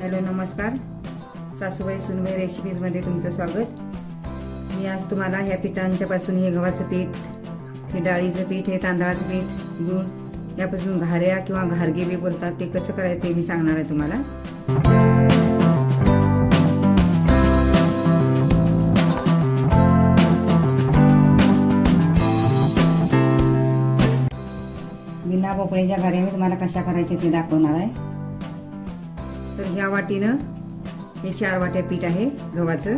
Hello नमस्कार. सासूबाई सुनबाई रेसिपीजमध्ये तुमचं स्वागत. मी आज तुम्हाला ह्या पिठांच्यापासून हे गव्हाचं पीठ हे डाळीचं पीठ हे तांदळाचं पीठ गुळ यापासून घाऱ्या किंवा घारगे बी बोलतात ते कसं करायचं ते मी सांगणार आहे तुम्हाला. बिना पोपळीच्या घाऱ्या मी तुम्हाला कशा करायच्या ते दाखवणार आहे. तर ह्या वाटीनं हे चार वाट्या पीठ आहे गव्हाचं.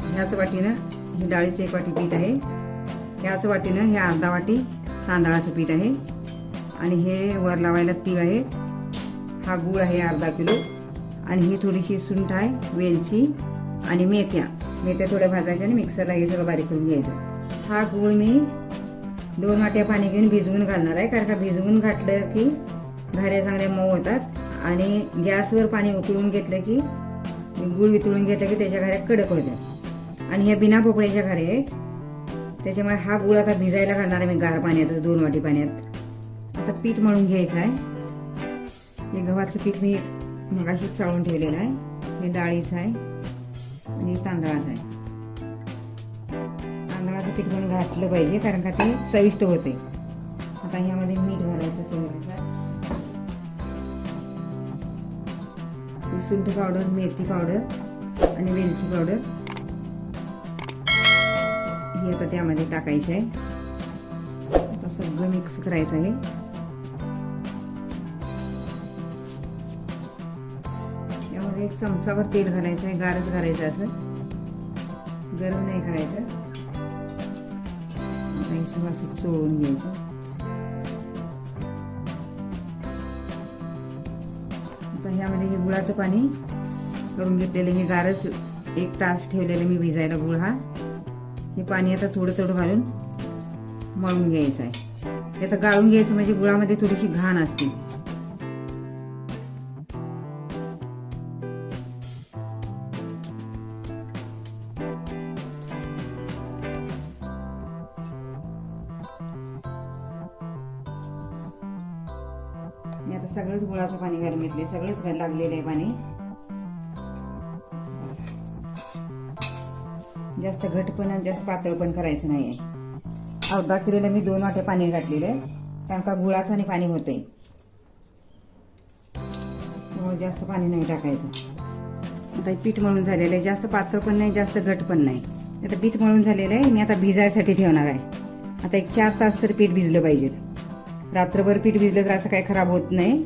ह्याच वाटीनं हे डाळीचं एक वाटी पीठ आहे. ह्याच वाटीनं हे अर्धा वाटी तांदळाचं पीठ आहे. आणि हे वर लावायला तीळ आहे. हा गूळ आहे अर्धा किलो. आणि ही थोडीशी सुंठ आहे वेलची आणि मेथ्या. मेथ्या थोड्या भाजायच्या आणि मिक्सरला हे सगळं बारीक करून घ्यायचं. हा गूळ मी दोन वाट्या पाणी घेऊन भिजवून घालणार आहे. कारण का भिजवून घातलं की घऱ्या चांगल्या मऊ होतात. आणि गॅसवर पाणी उकळून घेतलं की गुळ वितळून घेतलं की त्याच्या घऱ्या कडक होत्या आणि ह्या बिना पोपळ्याच्या घरे आहेत. त्याच्यामुळे हा गुळ आता भिजायला घालणार आहे मी गार पाण्यात दोन वाटी पाण्यात. आता पीठ मळून घ्यायचं आहे. हे गव्हाचं पीठ मी मगाशीच चाळून ठेवलेलं आहे. हे डाळीचं आहे. आणि तांदळाचं आहे. तांदळाचं पीठ म्हणून घातलं पाहिजे कारण का ते चविष्ट होते. आता ह्यामध्ये मीठ घालायचं चवीनुसार. ही सुंठ पावडर मेथी पावडर आणि वेलची पावडर. ही आता त्यामध्ये टाकायची आहे. आता सगळं मिक्स करायचं आहे. त्यामध्ये एक चमचाभर तेल घालायचं आहे गारच घालायचं असं. गरम नाही करायचं. असं चोळून घ्यायचं. हे गुळाचं पाणी करून घेतलेलं हे गारच एक तास ठेवलेलं मी भिजायला गुळ हा. हे पाणी आता थोडं थोडं घालून मळून घ्यायचं आहे. हे आता गाळून घ्यायचं म्हणजे गुळामध्ये थोडीशी घाण असते. सगळंच गुळाचं पाणी घालून घेतले सगळंच लागलेलं आहे पाणी. जास्त घट पण आणि जास्त पातळ पण करायचं नाही आहे अर्धा किलोला मी दोन वाटे पाणी घातलेलं आहे कारण का गुळाचं आणि पाणी होतंय. जास्त पाणी नाही टाकायचं. आता पीठ मळून झालेलं आहे जास्त पातळ पण नाही जास्त घट पण नाही. आता पीठ मळून झालेलं आहे मी आता भिजायसाठी ठेवणार आहे. आता एक चार तास तर पीठ भिजलं पाहिजे रात्रभर पीठ भिजलं तर असं काही खराब होत नाही.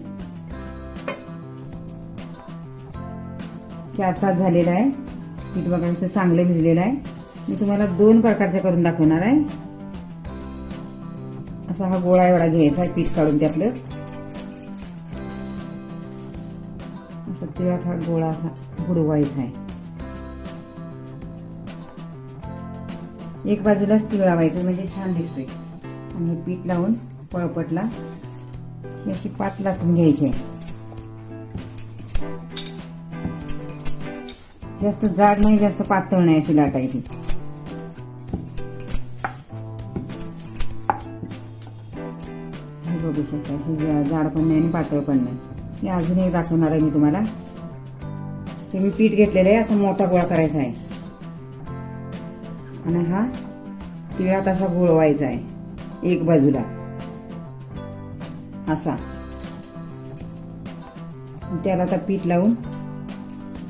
चार तास झालेला आहे. पीठ बघायचं चांगलं भिजलेलं आहे. मी तुम्हाला दोन प्रकारच्या करून दाखवणार आहे. असा हा गोळा एवढा घ्यायचा आहे पीठ काढून त्यातलं. असं तिळात हा गोळा असा बुडवायचा आहे. एक बाजूलाच तिळ लावायचं म्हणजे छान दिसतोय. आणि हे पीठ लावून पळपटला. ही अशी पात लाटून घ्यायची. आहे जास्त जाड नाही जास्त पातळ नाही अशी लाटायची. हे बघू शकता अशी जाड पण नाही आणि पातळ पण नाही. हे अजून एक दाखवणार आहे मी तुम्हाला. ते मी पीठ घेतलेलं आहे असा मोठा गोळा करायचा आहे. आणि हा तिळात असा गोळवायचा आहे एक बाजूला. असा. त्याला आता पीठ लावून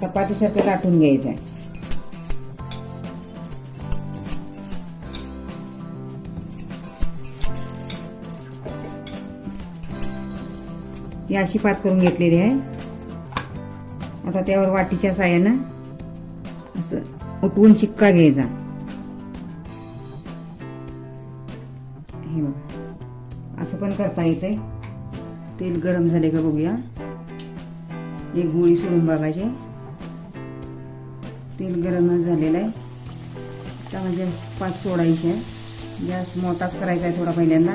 चपातीसारखं लाटून घ्यायचं आहे ही अशी पात करून घेतलेली आहे. आता त्यावर वाटीच्या साह्यानं असं उठवून शिक्का घ्यायचा. हे बघा. असं पण करता येते तेल गरम झाले का बघूया. एक गोळी सोडून बघायचे. तेल गरम झालेलं आहे. त्यामध्ये पाच सोडायचे गॅस मोठाच करायचा आहे थोडा पहिल्यांदा.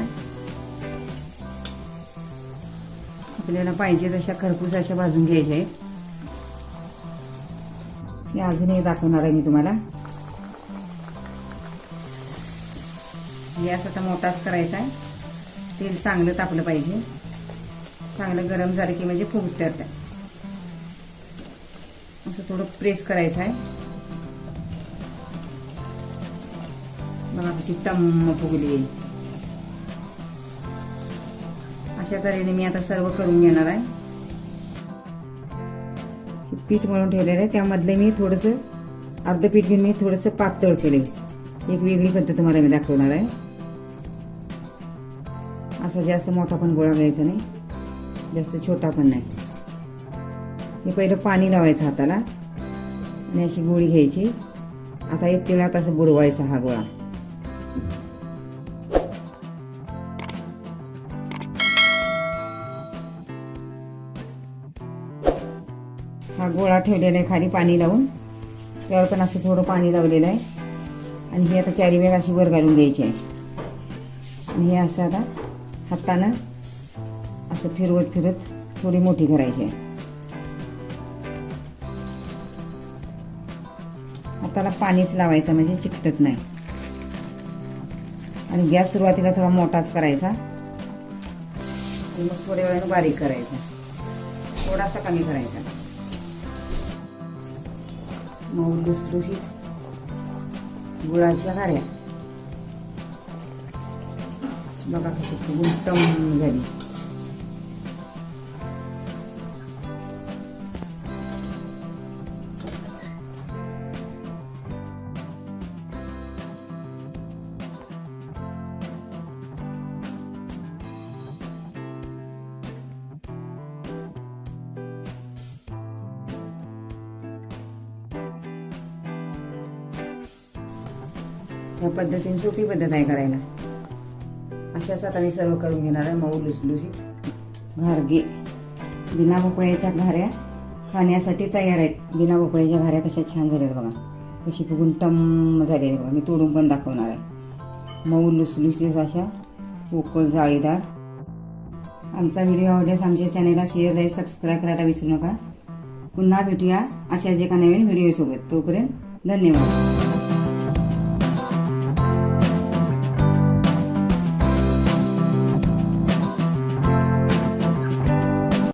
आपल्याला पाहिजे तशा खरपूस अशा भाजून घ्यायच्या आहेत. हे अजूनही दाखवणार आहे मी तुम्हाला. गॅस आता मोठाच करायचा आहे. तेल चांगलं तापलं पाहिजे. चांगलं गरम झालं की म्हणजे फुगतात त्या असं थोडं प्रेस करायचं आहे. बघा कशी टम्म फुगली आहे. अशा तऱ्हेने मी आता सर्व करून घेणार आहे. पीठ मळून ठेवलेलं आहे. त्यामधले मी थोडंसं अर्ध पीठ घेऊन मी थोडंसं पातळ केले एक वेगळी पद्धत तुम्हाला मी दाखवणार आहे. असा जास्त मोठा पण गोळा घ्यायचा नाही. जास्त छोटा पण नाही. हे पहिलं पाणी लावायचं हाताला. आणि अशी गोळी घ्यायची. आता एक तिळात असं बुडवायचा हा गोळा. हा गोळा ठेवलेला आहे खाली पाणी लावून. त्यावर पण असं थोडं पाणी लावलेलं आहे. आणि ही आता कॅरी बॅग अशी वर घालून घ्यायची आहे. आणि हे असं आता हातानं असं फिरवत फिरत थोडी मोठी करायची आहे. हाताला पाणीच लावायचं म्हणजे चिकटत नाही. आणि गॅस सुरुवातीला थोडा मोठाच करायचा. आणि मग थोड्या वेळानं बारीक करायचा. थोडासा कमी करायचा. मऊ लुसलुशीत गुळाच्या गाड्या बघा कशी फुगून टम झाली. ह्या पद्धतीने सोपी पद्धत आहे करायला. अशाच आता मी सर्व करून घेणार आहे. मऊ लुसलुसीत घारगे. बिना भोपळ्याच्या घाऱ्या खाण्यासाठी तयार आहेत. बिना भोपळ्याच्या घाऱ्या कशा छान झाल्यात बघा. कशी फुगून टम झाली आहे बघा. मी तोडून पण दाखवणार आहे. मऊ लुसलुसीस अशा पोकळ जाळीदार. आमचा व्हिडिओ आवडल्यास आमच्या चॅनलला शेअर लाईक सबस्क्राईब करायला विसरू नका. पुन्हा भेटूया अशाच एका नवीन व्हिडिओसोबत. तोपर्यंत धन्यवाद.